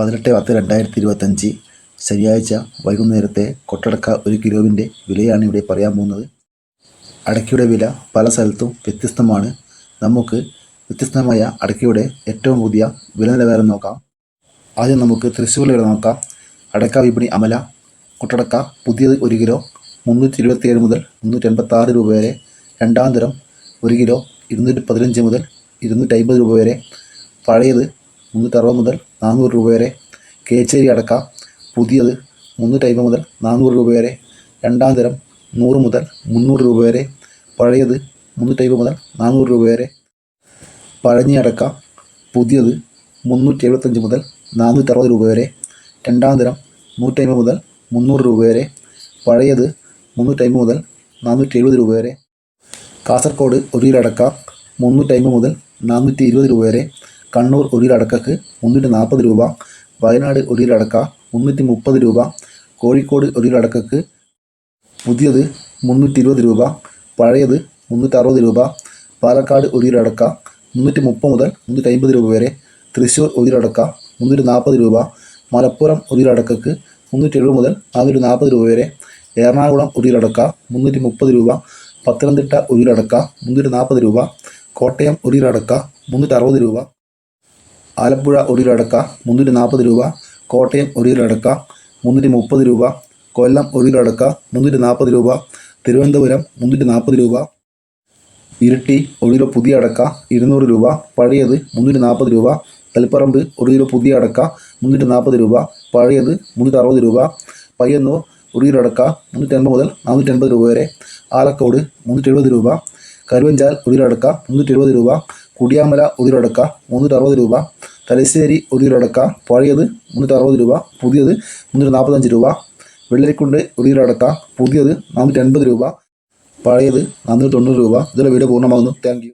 പതിനെട്ട് പത്ത് രണ്ടായിരത്തി ഇരുപത്തഞ്ച് ശനിയാഴ്ച വൈകുന്നേരത്തെ കൊട്ടടക്ക ഒരു കിലോവിന്റെ വിലയാണ് ഇവിടെ പറയാൻ പോകുന്നത്. അടയ്ക്കയുടെ വില പല സ്ഥലത്തും വ്യത്യസ്തമാണ്. നമുക്ക് വ്യത്യസ്തമായ അടയ്ക്കയുടെ ഏറ്റവും പുതിയ വില നിലവാരം നോക്കാം. ആദ്യം നമുക്ക് തൃശ്ശൂരിലെ വില നോക്കാം. അടയ്ക്ക വിപണി അമല. കൊട്ടടക്ക പുതിയത് ഒരു കിലോ മുന്നൂറ്റി ഇരുപത്തിയേഴ് മുതൽ മുന്നൂറ്റി എൺപത്തി ആറ് രൂപ വരെ. രണ്ടാം തരം ഒരു കിലോ ഇരുന്നൂറ്റി പതിനഞ്ച് മുതൽ ഇരുന്നൂറ്റി അമ്പത് രൂപ വരെ. പഴയത് മുന്നൂറ്ററുപത് മുതൽ നാനൂറ് രൂപ വരെ കേച്ചേരി അടക്ക. പുതിയത് മുന്നൂറ്റമ്പത് മുതൽ നാനൂറ് രൂപ വരെ. രണ്ടാം തരം നൂറ് മുതൽ മുന്നൂറ് രൂപ വരെ. പഴയത് മുന്നൂറ്റമ്പത് മുതൽ നാനൂറ് രൂപ വരെ. പഴഞ്ഞി അടക്ക. പുതിയത് മുന്നൂറ്റി എഴുപത്തഞ്ച് മുതൽ നാനൂറ്ററുപത് രൂപ വരെ. രണ്ടാം തരം നൂറ്റമ്പത് മുതൽ മുന്നൂറ് രൂപ വരെ. പഴയത് മുന്നൂറ്റമ്പത് മുതൽ നാനൂറ്റി എഴുപത് രൂപ വരെ. കാസർഗോഡ് ഒരു കിലോ അടക്ക. മുന്നൂറ്റമ്പത് മുതൽ നാനൂറ്റി ഇരുപത് രൂപ വരെ. കണ്ണൂർ ഒരു കിലോ മുന്നൂറ്റി നാൽപ്പത് രൂപ വയനാട് ഒരു കിലോ മുന്നൂറ്റി മുപ്പത് രൂപ കോഴിക്കോട് ഒരു കിലോ പുതിയത് മുന്നൂറ്റി ഇരുപത് രൂപ പഴയത് മുന്നൂറ്റി അറുപത് രൂപ പാലക്കാട് ഒരു കിലോ മുന്നൂറ്റി മുപ്പത് മുതൽ മുന്നൂറ്റി അമ്പത് രൂപ വരെ തൃശ്ശൂർ ഒരു കിലോ മുന്നൂറ്റി നാൽപ്പത് രൂപ മലപ്പുറം ഒരു കിലോ മുന്നൂറ്റി എഴുപത് മുതൽ നാനൂറ്റി നാൽപ്പത് രൂപ വരെ എറണാകുളം ഒരു കിലോ മുന്നൂറ്റി മുപ്പത് രൂപ പത്തനംതിട്ട ഒരു കിലോ മുന്നൂറ്റി നാൽപ്പത് രൂപ കോട്ടയം ഒരു കിലോ മുന്നൂറ്റി അറുപത് രൂപ. ആലപ്പുഴ ഒരു കിലോ അടക്ക മുന്നൂറ്റി നാൽപ്പത് രൂപ. കോട്ടയം ഒരു കിലോ അടക്ക മുന്നൂറ്റി മുപ്പത് രൂപ. കൊല്ലം ഒരു കിലോ അടക്ക മുന്നൂറ്റി നാൽപ്പത് രൂപ. തിരുവനന്തപുരം മുന്നൂറ്റി നാൽപ്പത് രൂപ. ഇരിട്ടി ഒരു കിലോ പുതിയ അടക്ക ഇരുന്നൂറ് രൂപ. പഴയത് മുന്നൂറ്റി നാൽപ്പത് രൂപ. തളിപ്പറമ്പ് ഒരു കിലോ പുതിയ അടക്ക മുന്നൂറ്റി നാൽപ്പത് രൂപ. പഴയത് മുന്നൂറ്റി അറുപത് രൂപ. പയ്യന്നൂർ ഒരു കിലോ അടക്ക മുന്നൂറ്റി അൻപത് മുതൽ നാനൂറ്റി അൻപത് രൂപ വരെ. ആലക്കോട് മുന്നൂറ്റി എഴുപത് രൂപ. കരുവഞ്ചാൽ ഒരു കിലോ അടക്ക മുന്നൂറ്റി എഴുപത് രൂപ. കുടിയാമല ഒരു കിലോ അടക്ക മുന്നൂറ്റി അറുപത് രൂപ. തലശ്ശേരി ഒരു കിലോ അടക്ക പഴയത് മുന്നൂറ്റി അറുപത് രൂപ പുതിയത് മുന്നൂറ്റി നാൽപ്പത്തഞ്ച് രൂപ വെള്ളരിക്കുണ്ട് ഒരു കിലോ അടക്ക പുതിയത് നാനൂറ്റി അൻപത് രൂപ പഴയത് നാനൂറ്റി തൊണ്ണൂറ് രൂപ. ഇതിലെ വീഡിയോ പൂർണമാകുന്നു. Thank you